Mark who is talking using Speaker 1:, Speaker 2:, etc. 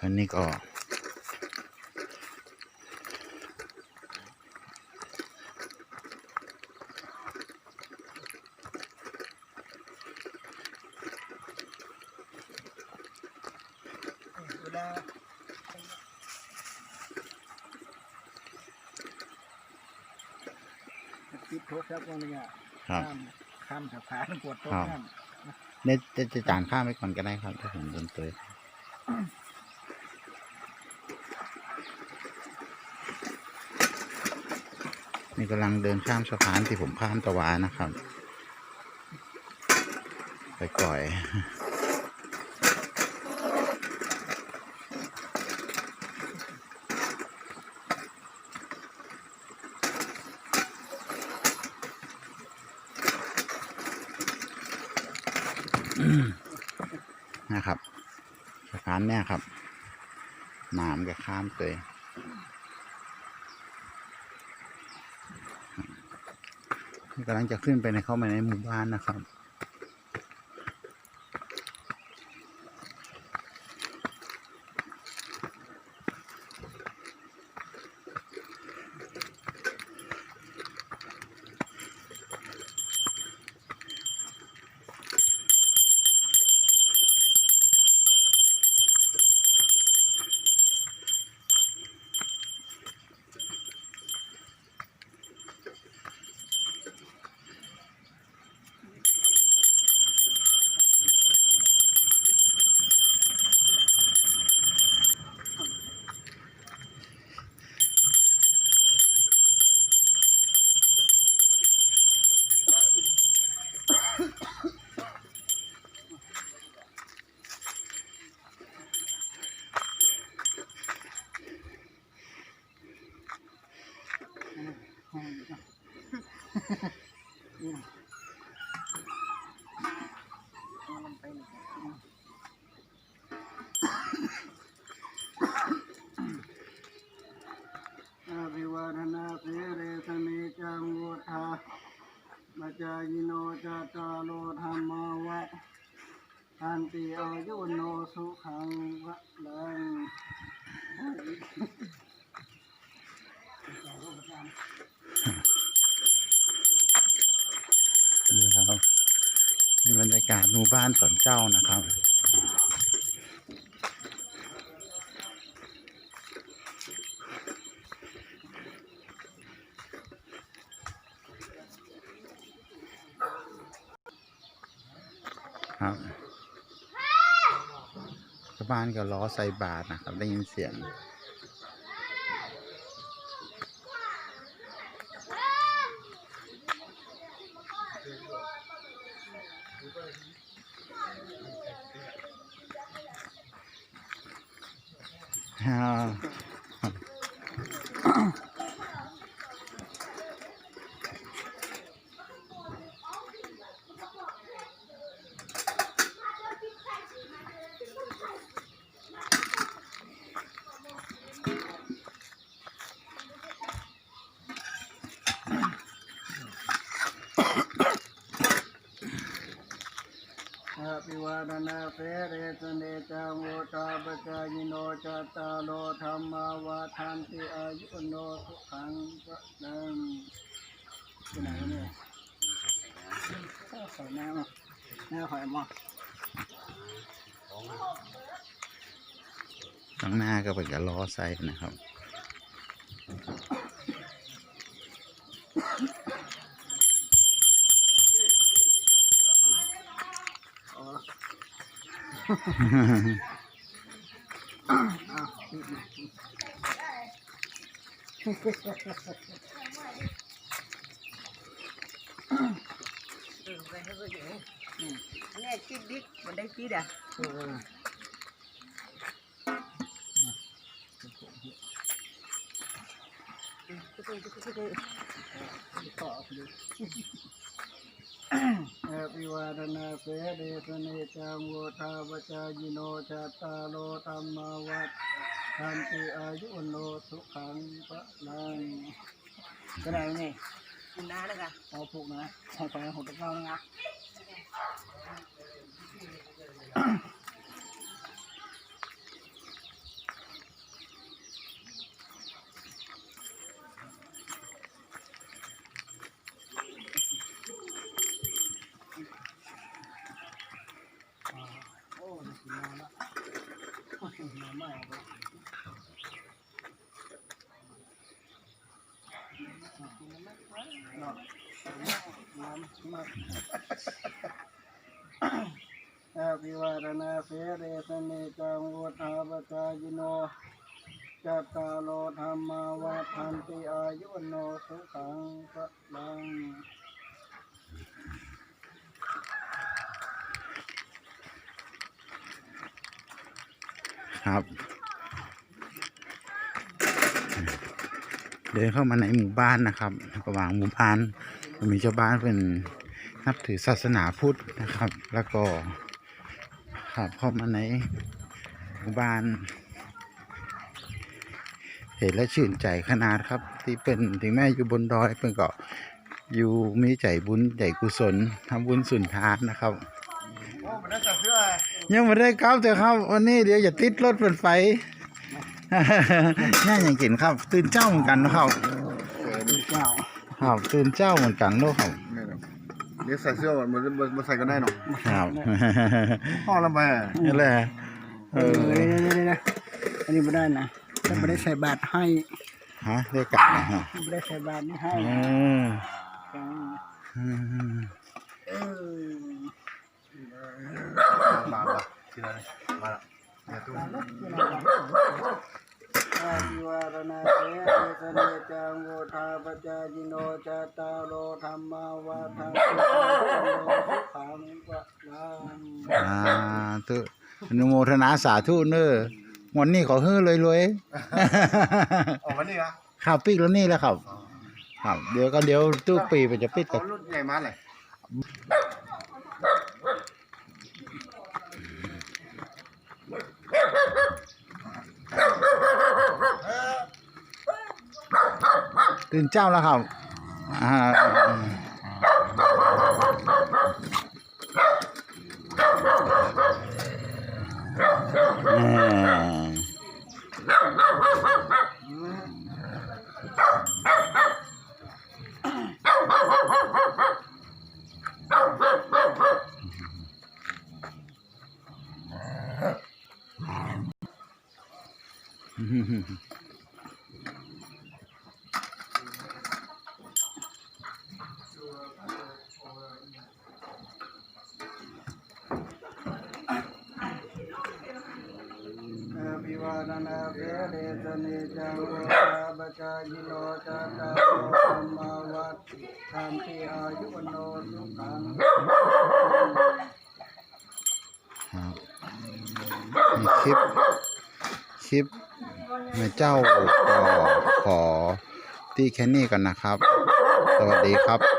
Speaker 1: อันนี้ก็
Speaker 2: เวลาคิดโทษครับว่าเนี่ย
Speaker 1: ครับ
Speaker 2: ข้ามข้ามสะพานปวดโต๊ะ
Speaker 1: ครับ
Speaker 2: ข้าม
Speaker 1: เนี่ยจะจะจานข้ามไปก่อนก็ได้ครับถ้าผมเดินเตย นี่กำลังเดินข้ามสะพานที่ผมข้ามตะวานะครับ ไปก่อยนะครับสะพานเนี่ยครับหนามกับข้ามเตย กำลังจะขึ้นไปในเข้ามาในหมู่บ้านนะครับ
Speaker 2: อาภิวาทนาเพเรสเมจังวุธามาจายโนจตาโลธรรมวะทันติอายุโนสุขังวะลัง
Speaker 1: นี่ครับนี่บรรยา กาศหมู่บ้านสวนเจ้านะครับ ครับชาวบ้านก็ล้อใส่บาทนะครับ ได้ยินเสียง ฮ่
Speaker 2: อาภิวาทนาเพเรสเนจังวุธาปจายโนจตาโลธรรมาวะทันติอายุโนสุขังวะลังไปไหนวะเนี่ยข้าวหอยแมวแมวหอยมอ
Speaker 1: ข้างหน้าก็เป็นกับล้อใส่นะครับ
Speaker 2: อ๋ออ้าว
Speaker 3: ไปให้ เพื่อนอยู่อันนี้คิดดิมันได้คิดอะ
Speaker 2: เออต่อไปเลยอาภิวาทนาเพเดสเนจังวุธาปจายโนจตารโลธรรมวัฏทันติอายุโนสุขังพระลังไปไหนวะนี่
Speaker 3: คุณน้านะคะ
Speaker 2: เอาผูกนะใส่ไปหกตะเก้านะ มาใหม่น้ำมา อาภิวาทนาเสเรสเนจังวุฒาปจายโนจัตตาโลธรรมาวัฏันติอายุโนสุขังพลัง
Speaker 1: ครับ เดินเข้ามาในหมู่บ้านนะครับระหว่างหมู่บ้านมีชาวบ้านเป็นนับถือศาสนาพุทธนะครับ แล้วก็ครับเข้ามาในหมู่บ้าน เห็นและชื่นใจขนาดครับ ที่เป็นถึงแม้อยู่บนดอยเพิ่นก็อยู่มีใจบุญใจกุศลทำบุญสุนทานนะครับ
Speaker 2: โอ้มันได้จับเพื่อ
Speaker 1: ยังไม่ได้ครับแต่ครับ วันนี้เดี๋ยวอย่าติดรถเป็นไฟน่าอย่างกินครับ ตื่นเจ้าเหมือนกันนะครับ
Speaker 2: เจ้า
Speaker 1: ครับตื่นเจ้าเหมือนกันเนอะครับ
Speaker 4: เดี๋ยวใส่เสื้อมันมันมันใส่กันได้เนาะ
Speaker 1: ครับ
Speaker 4: ห้องละไปอะ
Speaker 1: นี่แหละเอ
Speaker 2: เอ
Speaker 1: อ
Speaker 2: อเดี๋ยวๆๆอันนี้ไม่ได้นะถ้าไม่ได้ใส่บาตรให้
Speaker 1: ฮะได้กันนะฮะ
Speaker 2: ไม่ได้ใส่บาตรนี่ให้
Speaker 1: เออ
Speaker 2: อืม
Speaker 1: อืม
Speaker 2: เออ
Speaker 4: มาปะ ทีละมาละเนี่ยตู้
Speaker 2: อาภิวาทนาเสเรสเนจังวุฒาปจายโนจัตตาโลธรรมาวัฏันติอายุวโนสุขังพลัง
Speaker 1: อ่าตุอนุโมทนาสาธุเนอะวันนี้ขอเฮ้อเลยรวย
Speaker 4: ออกมานี่อะ
Speaker 1: ๆข้าวปิกแล้วนี่แหละครับ ครับ เดี๋ยวก็เดี๋ยวตู้ปีไปจะปิด
Speaker 4: เอา
Speaker 1: กับ
Speaker 4: รุ่นใหญ่มาเลย
Speaker 1: ตื่นเจ้าแล้วครับอ่าอืม
Speaker 2: อาภิวาท นาเสเรสเนจังวุฒาปจายิโนจัตาโลธรรมาวัฏันติอายุวโนสุขัง
Speaker 1: ครับมีคลิป คลิปแม่เจ้าก็ขอที่แค่นี้กันนะครับ สวัสดีครับ